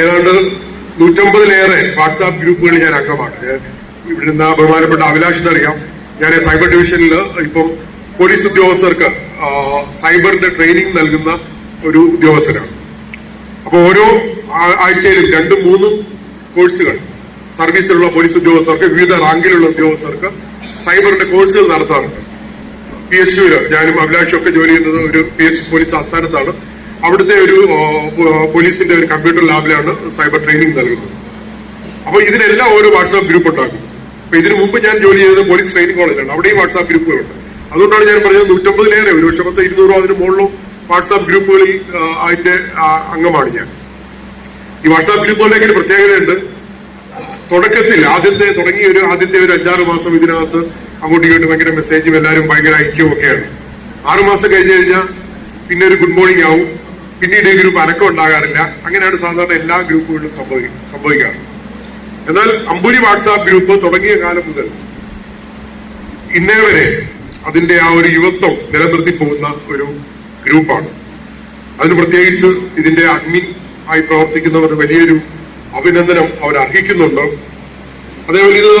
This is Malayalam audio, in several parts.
ഏതാണ്ട് നൂറ്റമ്പതിലേറെ വാട്സാപ്പ് ഗ്രൂപ്പുകളിൽ ഞാൻ അംഗമാണ്. ഇവിടുന്ന് ബഹുമാനപ്പെട്ട അഭിലാഷിന് അറിയാം. ഞാൻ സൈബർ ഡിവിഷനിൽ ഇപ്പം പോലീസ് ഉദ്യോഗസ്ഥർക്ക് സൈബറിന്റെ ട്രെയിനിങ് നൽകുന്ന ഒരു ഉദ്യോഗസ്ഥനാണ്. അപ്പോൾ ഓരോ ആഴ്ചയിലും രണ്ടും മൂന്നും കോഴ്സുകൾ സർവീസിലുള്ള പോലീസ് ഉദ്യോഗസ്ഥർക്ക് വിവിധ റാങ്കിലുള്ള ഉദ്യോഗസ്ഥർക്ക് സൈബറിന്റെ കോഴ്സുകൾ നടത്താറുണ്ട്. പി എസ് യുവിൽ ഞാനും അഭിലാഷും ഒക്കെ ജോലി ചെയ്യുന്നത് ഒരു പി എസ് പോലീസ് ആസ്ഥാനത്താണ്. അവിടുത്തെ ഒരു പോലീസിന്റെ ഒരു കമ്പ്യൂട്ടർ ലാബിലാണ് സൈബർ ട്രെയിനിങ് നൽകുന്നത്. അപ്പോൾ ഇതിനെല്ലാം ഓരോ വാട്സാപ്പ് ഗ്രൂപ്പ് ഉണ്ടാക്കും അപ്പൊ ഇതിനു മുമ്പ് ഞാൻ ജോലി ചെയ്തത് പോലീസ് ട്രെയിനിങ് കോളേജിലാണ്. അവിടെയും വാട്സാപ്പ് ഗ്രൂപ്പുകളുണ്ട്. അതുകൊണ്ടാണ് ഞാൻ പറഞ്ഞത് നൂറ്റമ്പതിലേറെ ഒരു പക്ഷേ പത്ത് ഇരുന്നൂറോ അതിന് മുകളിലോ വാട്സാപ്പ് ഗ്രൂപ്പുകളിൽ അതിന്റെ അംഗമാണ് ഞാൻ. ഈ വാട്സാപ്പ് ഗ്രൂപ്പുകളുടെ ഒരു പ്രത്യേകതയുണ്ട്. തുടക്കത്തിൽ ആദ്യത്തെ തുടങ്ങിയ ഒരു ആദ്യത്തെ ഒരു അഞ്ചാറ് മാസം ഇതിനകത്ത് അങ്ങോട്ടും ഇങ്ങോട്ടും ഭയങ്കര മെസ്സേജും എല്ലാവരും ഭയങ്കര ഐക്യവും ഒക്കെയാണ്. ആറുമാസം കഴിഞ്ഞ് കഴിഞ്ഞാൽ പിന്നെ ഒരു ഗുഡ് മോർണിംഗ് ആവും. പിന്നീട് ഈ ഗ്രൂപ്പ് അനക്കം ഉണ്ടാകാറില്ല. അങ്ങനെയാണ് സാധാരണ എല്ലാ ഗ്രൂപ്പുകളിലും സംഭവിക്കുന്നത് സംഭവിക്കാറ്. എന്നാൽ അമ്പൂരി വാട്സാപ്പ് ഗ്രൂപ്പ് തുടങ്ങിയ കാലം മുതൽ ഇന്നേ വരെ അതിന്റെ ആ ഒരു യുവത്വം നിലനിർത്തി പോകുന്ന ഒരു ഗ്രൂപ്പാണ്. അതിന് പ്രത്യേകിച്ച് ഇതിന്റെ അഡ്മിൻ ആയി പ്രവർത്തിക്കുന്നവർ വലിയൊരു അഭിനന്ദനം അവർ അർഹിക്കുന്നുണ്ട്. അതേപോലെ ഇത്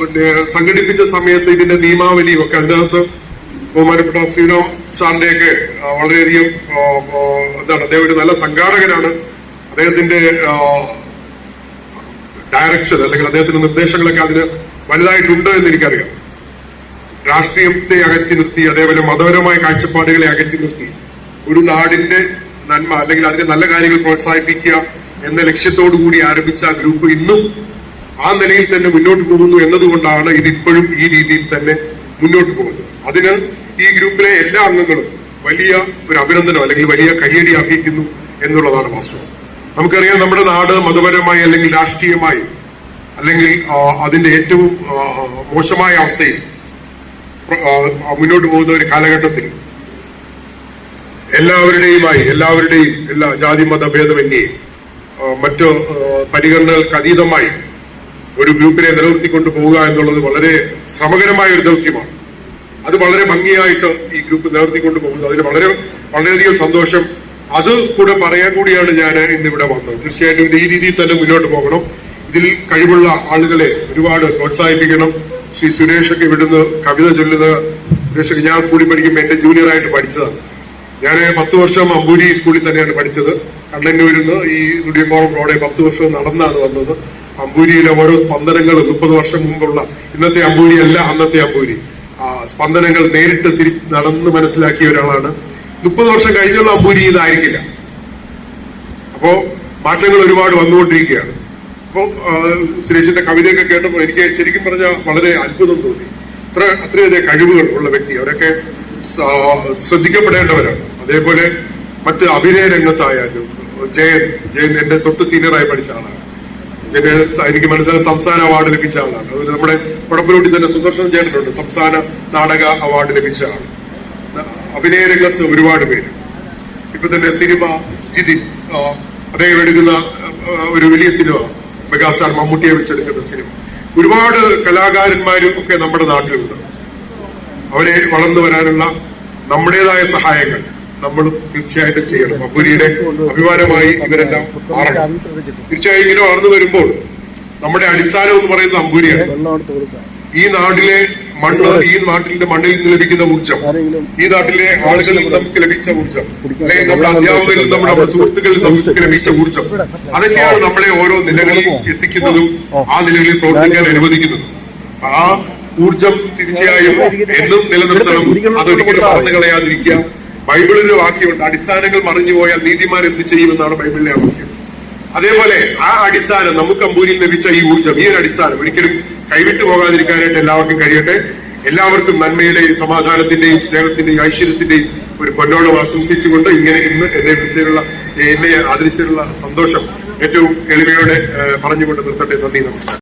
പിന്നെ സംഘടിപ്പിച്ച സമയത്ത് ഇതിന്റെ നിയമാവലിയും ഒക്കെ അതിനകത്ത് ബഹുമാനപ്പെട്ട ശ്രീറാം സാറിന്റെയൊക്കെ വളരെയധികം എന്താണ് അദ്ദേഹം ഒരു നല്ല സംഘാടകനാണ്. അദ്ദേഹത്തിന്റെ ഡയറക്ഷൻ അല്ലെങ്കിൽ അദ്ദേഹത്തിന്റെ നിർദ്ദേശങ്ങളൊക്കെ അതിന് വലുതായിട്ടുണ്ട് എന്ന് എനിക്കറിയാം. രാഷ്ട്രീയത്തെ അകറ്റി നിർത്തി അതേപോലെ മതപരമായ കാഴ്ചപ്പാടുകളെ അകറ്റി നിർത്തി ഒരു നാടിന്റെ നന്മ അല്ലെങ്കിൽ അതിന്റെ നല്ല കാര്യങ്ങൾ പ്രോത്സാഹിപ്പിക്കുക എന്ന ലക്ഷ്യത്തോടു കൂടി ആരംഭിച്ച ആ ഗ്രൂപ്പ് ഇന്നും ആ നിലയിൽ തന്നെ മുന്നോട്ട് പോകുന്നു എന്നതുകൊണ്ടാണ് ഇതിപ്പോഴും ഈ രീതിയിൽ തന്നെ മുന്നോട്ട് പോകുന്നത് അതിന് ഈ ഗ്രൂപ്പിലെ എല്ലാ അംഗങ്ങളും വലിയ ഒരു അഭിനന്ദനം അല്ലെങ്കിൽ വലിയ കയ്യടി അർഹിക്കുന്നു എന്നുള്ളതാണ് വാസ്തവം. നമുക്കറിയാം നമ്മുടെ നാട് മതപരമായി അല്ലെങ്കിൽ രാഷ്ട്രീയമായി അല്ലെങ്കിൽ അതിന്റെ ഏറ്റവും മോശമായ അവസ്ഥയിൽ മുന്നോട്ട് പോകുന്ന ഒരു കാലഘട്ടത്തിൽ എല്ലാവരുടെയുമായി എല്ലാവരുടെയും എല്ലാ ജാതി മത ഭേദമന്യേ മറ്റു പരിഗണനകൾക്ക് അതീതമായി ഒരു ഗ്രൂപ്പിനെ നിലനിർത്തിക്കൊണ്ട് പോവുക എന്നുള്ളത് വളരെ സമഗ്രമായ ഒരു ദൗത്യമാണ്. അത് വളരെ ഭംഗിയായിട്ട് ഈ ഗ്രൂപ്പ് നിലനിർത്തിക്കൊണ്ട് പോകുന്നത് അതിന് വളരെ വളരെയധികം സന്തോഷം. അത് കൂടെ പറയാൻ കൂടിയാണ് ഞാൻ ഇന്നിവിടെ വന്നത്. തീർച്ചയായിട്ടും ഇത് ഈ രീതിയിൽ തന്നെ മുന്നോട്ട് പോകണം. ഇതിൽ കഴിവുള്ള ആളുകളെ ഒരുപാട് പ്രോത്സാഹിപ്പിക്കണം. ശ്രീ സുരേഷൊക്കെ ഇവിടുന്ന് കവിത ചൊല്ലുന്നത് സുരേഷൊക്കെ ഞാൻ സ്കൂളിൽ പഠിക്കുമ്പോൾ എന്റെ ജൂനിയർ ആയിട്ട് പഠിച്ചതാണ്. ഞാൻ പത്ത് വർഷം അമ്പൂരി സ്കൂളിൽ തന്നെയാണ് പഠിച്ചത്. കണ്ണന്നൂരിൽ നിന്ന് ഈ തുടിയമ്പോളം റോഡെ പത്ത് വർഷം നടന്നാണ് വന്നത്. അമ്പൂരിയിലെ ഓരോ സ്പന്ദനങ്ങൾ മുപ്പത് വർഷം മുമ്പുള്ള ഇന്നത്തെ അമ്പൂരി അല്ല അന്നത്തെ അമ്പൂരി. ആ, സ്പന്ദനങ്ങൾ നേരിട്ട് തിരി നടന്ന് മനസ്സിലാക്കിയ ഒരാളാണ്. മുപ്പത് വർഷം കഴിഞ്ഞുള്ള അമ്പൂരി ഇതായിരിക്കില്ല. അപ്പോ മാറ്റങ്ങൾ ഒരുപാട് വന്നുകൊണ്ടിരിക്കുകയാണ്. അപ്പോ ആ, സുരേഷിന്റെ കവിതയൊക്കെ കേട്ടപ്പോൾ എനിക്ക് ശരിക്കും പറഞ്ഞാൽ വളരെ അത്ഭുതം തോന്നി. അത്ര അത്രയധികം കഴിവുകൾ ഉള്ള വ്യക്തി. അവരൊക്കെ ശ്രദ്ധിക്കപ്പെടേണ്ടവരാണ്. അതേപോലെ മറ്റ് അഭിനയ രംഗത്തായാലും ജയൻ ജയൻ എന്റെ തൊട്ട് സീനിയറായി പഠിച്ച ആളാണ്. സ- എനിക്ക് മനസ്സിലായി സംസ്ഥാന അവാർഡ് ലഭിച്ച ആളാണ്. അതുപോലെ നമ്മുടെ കുടപ്പുരോട്ടി തന്നെ സുദർശൻ ചേട്ടനുണ്ട് സംസ്ഥാന നാടക അവാർഡ് ലഭിച്ച ആൾ. അഭിനയ രംഗത്ത് ഒരുപാട് പേര്. ഇപ്പൊ തന്നെ സിനിമ ജിതിൻ അദ്ദേഹം എടുക്കുന്ന ഒരു വലിയ സിനിമ മെഗാസ്റ്റാർ മമ്മൂട്ടിയെ വെച്ചെടുക്കുന്ന സിനിമ. ഒരുപാട് കലാകാരന്മാരും ഒക്കെ നമ്മുടെ നാട്ടിലുണ്ട്. അവരെ വളർന്നു വരാനുള്ള നമ്മുടേതായ സഹായങ്ങൾ. നമ്മൾ തീർച്ചയായിട്ടും ചെയ്യണം. അപ്പുരിയുടെ അഭിമാനമായി ഇവരെല്ലാം മാറണം. തീർച്ചയായും ഇങ്ങനെ വളർന്നു വരുമ്പോൾ നമ്മുടെ അടിസ്ഥാനം എന്ന് പറയുന്നത് അമ്പൂരിയാണ് ഈ നാട്ടിലെ മണ്ണ് ഈ നാട്ടിന്റെ മണ്ണിൽ നിന്ന് ലഭിക്കുന്ന ഊർജം ഈ നാട്ടിലെ ആളുകളിൽ നിന്ന് നമുക്ക് ലഭിച്ച ഊർജം അല്ലെങ്കിൽ നമ്മുടെ അധ്യാപകരിൽ നിന്ന് നമ്മുടെ സുഹൃത്തുക്കളിൽ നമുക്ക് ലഭിച്ച ഊർജം അതൊക്കെയാണ് നമ്മളെ ഓരോ നിലകളിൽ എത്തിക്കുന്നതും ആ നിലകളിൽ പ്രവർത്തിക്കാൻ അനുവദിക്കുന്നതും. ആ ഊർജം തീർച്ചയായും എന്നും നിലനിർത്തണം. അതൊരിക്കലും മറന്നു കളയാതിരിക്കുക ബൈബിളിന്റെ വാക്യമുണ്ട്. അടിസ്ഥാനങ്ങൾ മറിഞ്ഞു പോയാൽ നീതിമാൻ എന്ത് ചെയ്യുമെന്നാണ് ബൈബിളിലെ വാക്യം. അതേപോലെ ആ അടിസ്ഥാനം നമുക്ക് അമ്പൂരിൽ ലഭിച്ച ഈ ഊർജം ഈ ഒരു അടിസ്ഥാനം ഒരിക്കലും കൈവിട്ടു പോകാതിരിക്കാനായിട്ട് എല്ലാവർക്കും കഴിയട്ടെ. എല്ലാവർക്കും നന്മയുടെയും സമാധാനത്തിന്റെയും സ്നേഹത്തിന്റെയും ഐശ്വര്യത്തിന്റെയും ഒരു പൊന്നോളം ആശംസിച്ചുകൊണ്ട് ഇങ്ങനെ ഇന്ന് എന്നെ വിളിച്ചതിനുള്ള എന്നെ ആദരിച്ചതിനുള്ള സന്തോഷം ഏറ്റവും എളിമയോടെ പറഞ്ഞുകൊണ്ട് നിർത്തട്ടെ. നന്ദി നമസ്കാരം.